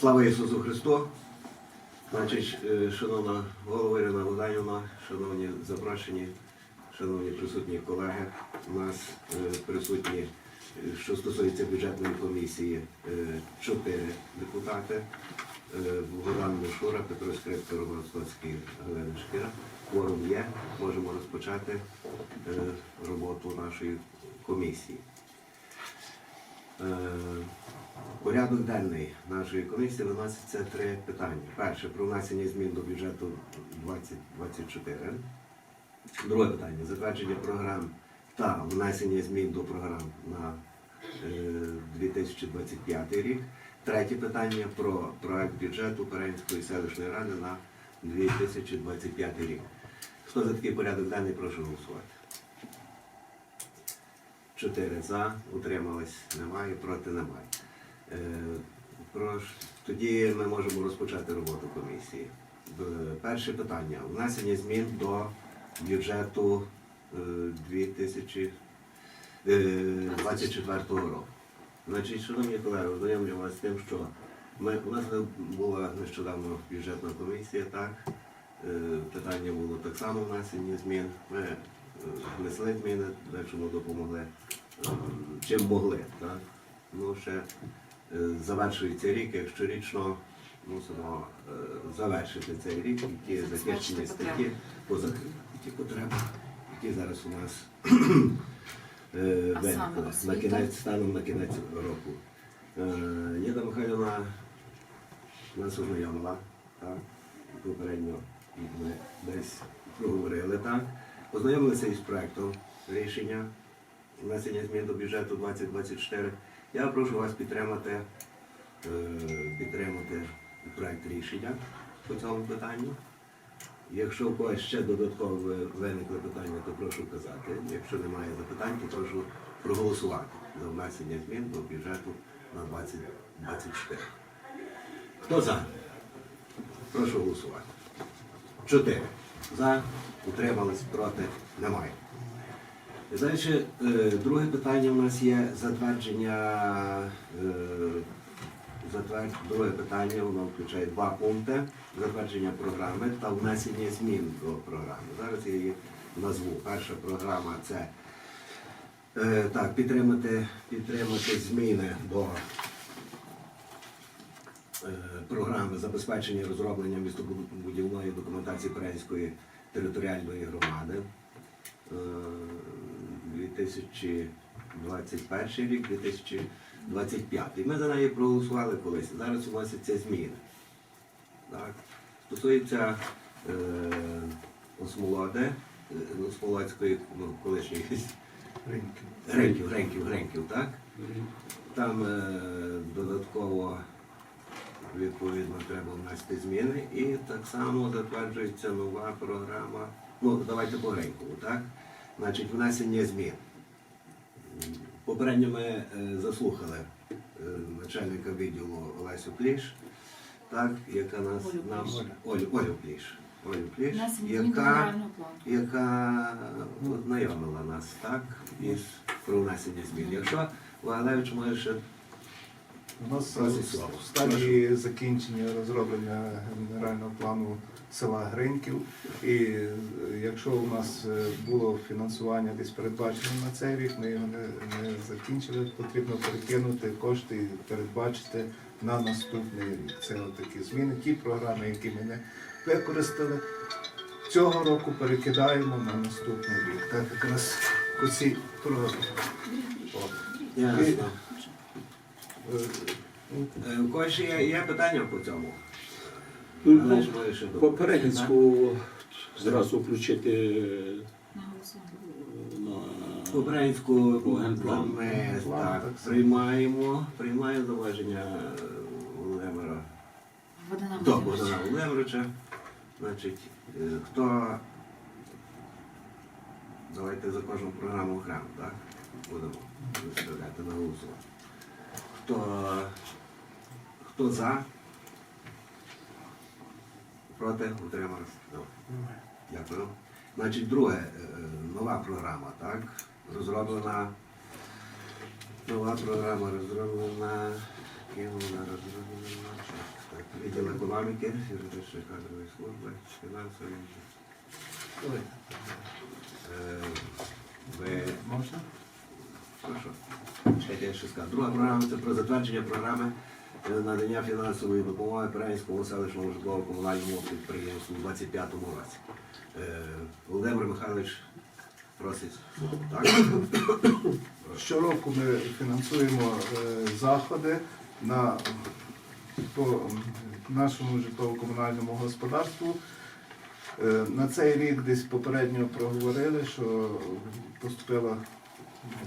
Слава Ісусу Христу! Значить, е, шановна голова Ірина Богданівна, шановні запрошені, шановні присутні колеги, у нас е, присутні, що стосується бюджетної комісії, е, чотири депутати. Богдан Мишура, Петро Скрипка, Роман Стоцький, Галина Шкіра. Форум є, можемо розпочати роботу нашої комісії. Е, Порядок денний нашої комісії виноситься три питання. Перше про внесення змін до бюджету 2024. Друге питання затвердження програм та внесення змін до програм на е, 2025 рік. Третє питання про проект бюджету Перенської селищної ради на 2025 рік. Хто за такий порядок денний, прошу голосувати. Чотири за, утримались немає, проти немає. Е, Тоді ми можемо розпочати роботу комісії. Перше питання. Внесення змін до бюджету е, 2024 року. Значить, шановні колеги, ознайомлю вас з тим, що ми, у нас була нещодавно бюджетна комісія, так? Е, Питання було так само внесення змін. Ми е, внесли зміни, дечому допомогли, е, чим могли. Так? Ну, ще е, завершується рік, як щорічно мусимо е, завершити цей рік, які захищені статті позакриті ті потреби, які зараз у нас е, виникли на кінець станом на кінець року. Е, Ніда Михайлівна нас ознайомила, так, попередньо ми десь проговорили, так. Познайомилися із проектом рішення внесення змін до бюджету 2024. Я прошу вас підтримати, е, підтримати проект рішення по цьому питанню. Якщо у когось ще додатково виникли питання, то прошу казати. Якщо немає запитань, то прошу проголосувати за внесення змін до бюджету на 2024. Хто за? Прошу голосувати. Чотири. За. Утримались, проти. Немає. Далі, е, друге питання у нас є затвердження. е, Друге питання, воно включає два пункти. Затвердження програми та внесення змін до програми. Зараз я її назву. Перша програма це е, так, підтримати, підтримати зміни до програми забезпечення розроблення містобудівної документації Перенської територіальної громади. 2021 рік, 2025. Ми за неї проголосували колись. Зараз вносяться зміни. Так. Stосується е, Осмолоди, е, ну, Смолоцької, ну, колишньої Гренків, Гренків, Гренків, так? Там е, додатково відповідно треба внести зміни і так само затверджується нова програма. Ну, давайте по Гренькову, так? Значить, внесення змін. Попередньо ми е, заслухали е, начальника відділу Олесю Пліш, так, яка нас Олю нам Олю, Олю Пліш. Олю Пліш, Внесення яка яка ознайомила нас так із про внесення змін. Якщо Вагалевич може ще У нас в стадії закінчення розроблення генерального плану села Гриньків. І е, якщо у нас е, було фінансування десь передбачено на цей рік, ми його не, не закінчили, потрібно перекинути кошти і передбачити на наступний рік. Це такі зміни. Ті програми, які ми не використали, цього року перекидаємо на наступний рік. Так якраз оці програми. От. Ясно. Е, ну, Е, У когось ще є, є питання по цьому? Ну, Але ж ще По Перегінську зразу включити На голосування. на? Українську По ми так, приймаємо, приймаємо зауваження е, Володимира Богдана до Богдана Володимировича. Значить, е, хто давайте за кожну програму окремо, так? Будемо виставляти на голосування. Хто, хто за? Проти? Утримався? Добре. Дякую. Значить, друге, е, нова програма, так? Розроблена. Нова програма розроблена Кинув зараз. Так, Відділ економіки, юридичної кадрової служби, фінансової. Е, Ви Можна? Прошу. Я. Друга програма це про затвердження програми е, надання фінансової допомоги Перенському селищному житлово-комунальному підприємству у 25 році. Е, Володимир Михайлович просить. Так? Щороку ми фінансуємо е, заходи на по нашому житлово-комунальному господарству. На цей рік десь попередньо проговорили, що поступила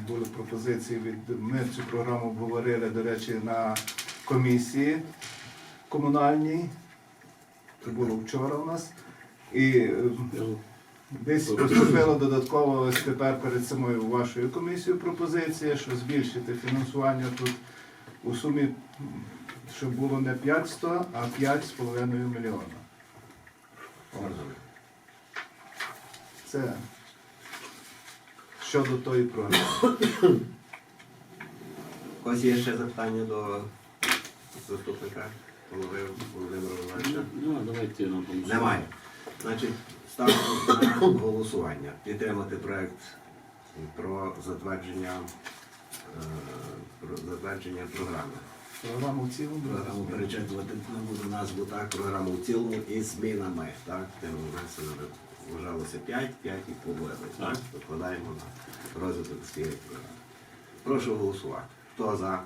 були пропозиції від ми цю програму обговорили, до речі, на комісії комунальній. Це було вчора у нас. І е, Десь поступила додатково ось тепер перед самою вашою комісією пропозиція, що збільшити фінансування тут у сумі, щоб було не 500, а 5,5 мільйона. Це щодо тої програми. Ось є ще запитання до заступника голови Володимира Івановича. Ну, давайте нам поможемо. Немає. Значить, ставимо на голосування. Підтримати проект про затвердження, е, про затвердження програми. Програму в цілому. Програму перечитувати не буду назву, так, програму в цілому із змінами. Так, тим внесено вважалося 5, 5 і половиною. Так, викладаємо на розвиток цієї програми. Прошу голосувати. Хто за?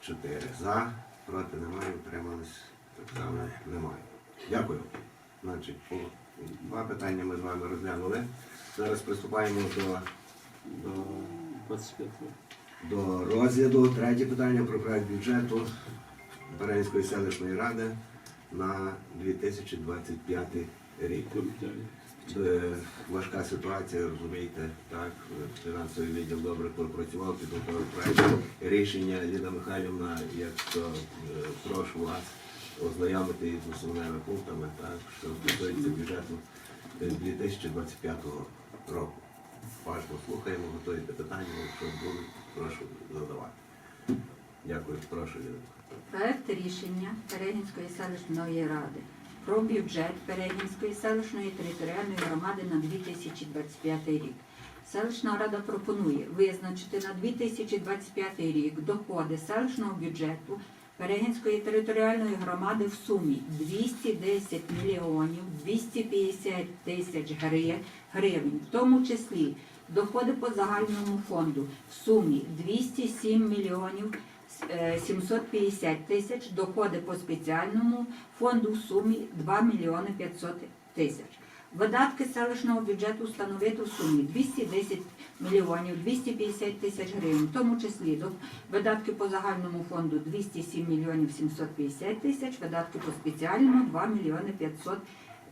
Чотири за. Проти немає, утримались. Так само немає. Дякую. Значить, по два питання ми з вами розглянули. Зараз приступаємо до, до до розгляду. Третє питання про проект бюджету Беренської селищної ради на 2025 рік. Е, Важка ситуація, розумієте, так, фінансовий відділ добре пропрацював, підготував проект рішення Ліда Михайлівна, як то е, прошу вас ознайомити із основними пунктами, так, що стосується бюджету е, 2025 року. Уважно слухаємо, готові до питання, якщо будуть, прошу задавати. Дякую, прошу Ліда. Проект рішення Перегінської селищної ради про бюджет Перегінської селищної територіальної громади на 2025 рік. Селищна рада пропонує визначити на 2025 рік доходи селищного бюджету Перегінської територіальної громади в сумі 210 мільйонів 250 тисяч гривень, в тому числі доходи по загальному фонду в сумі 207 мільйонів 750 тисяч, доходи по спеціальному фонду в сумі 2 мільйони 500 тисяч. Видатки селищного бюджету встановити в сумі 210 мільйонів 250 тисяч гривень, в тому числі видатки по загальному фонду 207 мільйонів 750 тисяч, видатки по спеціальному 2 мільйони 500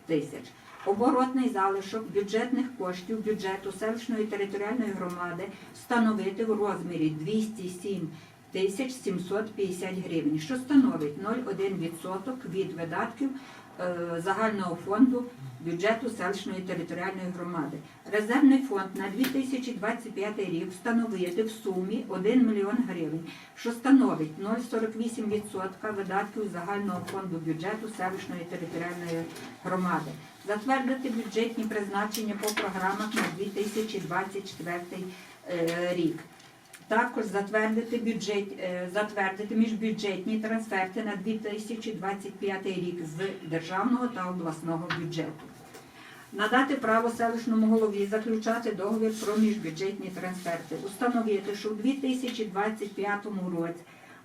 тисяч. Оборотний залишок бюджетних коштів бюджету селищної територіальної громади встановити в розмірі 207 тисяч 750 гривень, що становить 0,1% від видатків е, загального фонду бюджету селищної територіальної громади. Резервний фонд на 2025 рік встановити в сумі 1 мільйон гривень, що становить 0,48% видатків загального фонду бюджету селищної територіальної громади. Затвердити бюджетні призначення по програмах на 2024 е, рік. Також затвердити бюджет, е, затвердити міжбюджетні трансферти на 2025 рік з державного та обласного бюджету. Надати право селищному голові заключати договір про міжбюджетні трансферти. Установити, що у 2025 році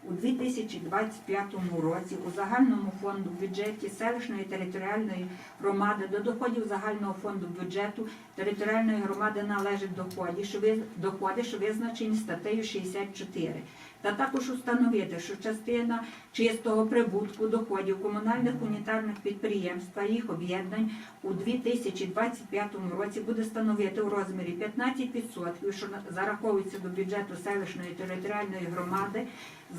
у 2025 році у загальному фонду бюджеті селищної територіальної громади до доходів загального фонду бюджету територіальної громади належать доходи, що доходи, що визначені статтею 64. Та також установити, що частина чистого прибутку доходів комунальних унітарних підприємств та їх об'єднань у 2025 році буде становити у розмірі 15%, що зараховується до бюджету селищної територіальної громади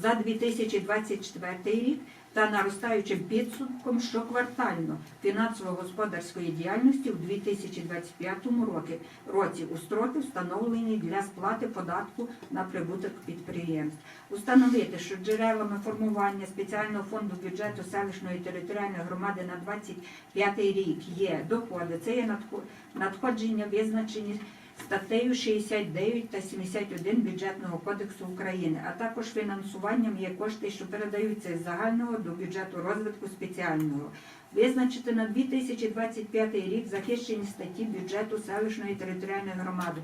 за 2024 рік та наростаючим підсумком щоквартально фінансово-господарської діяльності у 2025 році, у строки, встановлені для сплати податку на прибуток підприємств. Установити, що джерелами формування спеціального фонду бюджету селищної територіальної громади на 25 рік є доходи, це є надхо- надходження визначені статтею 69 та 71 Бюджетного кодексу України, а також фінансуванням є кошти, що передаються з загального до бюджету розвитку спеціального. Визначити на 2025 рік захищені статті бюджету селищної територіальної громади.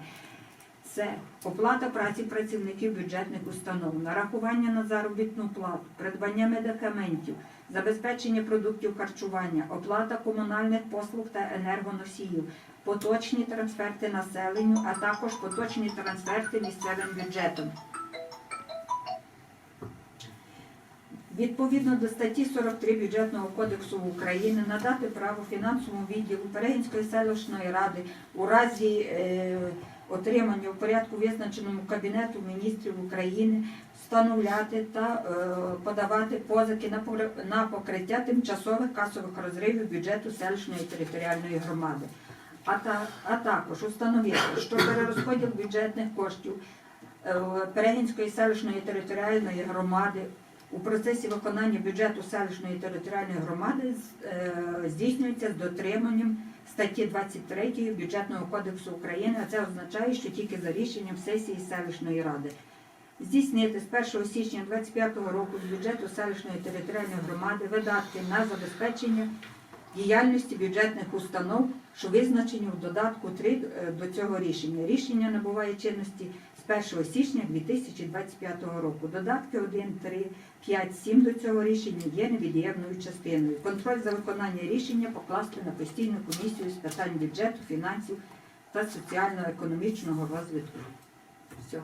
Це оплата праці працівників бюджетних установ, нарахування на заробітну плату, придбання медикаментів, забезпечення продуктів харчування, оплата комунальних послуг та енергоносіїв, поточні трансферти населенню, а також поточні трансферти місцевим бюджетам. Відповідно до статті 43 Бюджетного кодексу України надати право фінансовому відділу Перегінської селищної ради у разі е, отримання у порядку визначеному Кабінету міністрів України встановляти та е, подавати позики на покриття тимчасових касових розривів бюджету селищної територіальної громади. А також установити, що перерозподіл бюджетних коштів е, Перегінської селищної територіальної громади у процесі виконання бюджету селищної територіальної громади е, здійснюється з дотриманням статті 23 Бюджетного кодексу України, а це означає, що тільки за рішенням сесії селищної ради. Здійснити з 1 січня 2025 року з бюджету селищної територіальної громади видатки на забезпечення діяльності бюджетних установ, що визначені в додатку 3 е, до цього рішення. Рішення набуває чинності з 1 січня 2025 року. Додатки 1, 3, 5, 7 до цього рішення є невід'ємною частиною. Контроль за виконання рішення покласти на постійну комісію з питань бюджету, фінансів та соціально-економічного розвитку. Все.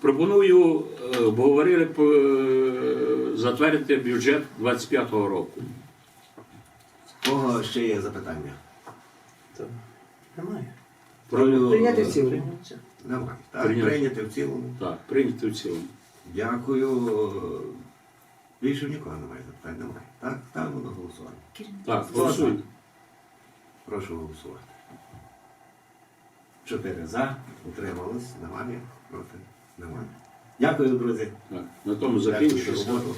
Пропоную, е, бо говорили е, затвердити бюджет 25-го року. В Кого ще є запитання? Немає. Прийняти в цілому. Давай. Так, Прийняти. прийняти в цілому. Так, прийняти в цілому. Дякую. Більше в нікого немає запитань, немає. Так, ставимо на голосування. Так, Хто голосуємо. Прошу голосувати. Чотири за, утрималось, немає, проти, немає. Дякую, друзі. Так, на тому Дякую за закінчується. роботу.